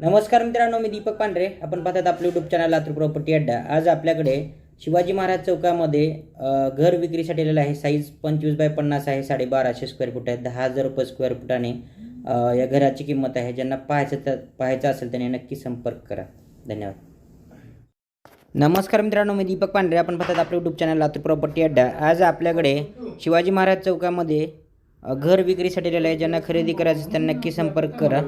नमस्कार मित्रांनो मी दीपक पांढरे. आपण पाहतात आपलं यूट्यूब चॅनल लातूर प्रॉपर्टी अड्डा. आज आपल्याकडे शिवाजी महाराज चौकामध्ये घर विक्रीसाठी आलेलं आहे. साईज पंचवीस बाय पन्नास आहे. साडेबाराशे स्क्वेअर फूट आहे. दहा हजार रुपये स्क्वेअर फुटाने या घराची किंमत आहे. ज्यांना पाहायचं तर पाहायचं असेल त्यांनी नक्की संपर्क करा. धन्यवाद. नमस्कार मित्रांनो मी दीपक पांढरे. आपण पाहतात आपलं यूट्यूब चॅनल लातूर प्रॉपर्टी अड्डा. आज आपल्याकडे शिवाजी महाराज चौकामध्ये घर विक्रीसाठी आलेलं आहे. ज्यांना खरेदी करायचं असेल त्यांना नक्की संपर्क करा.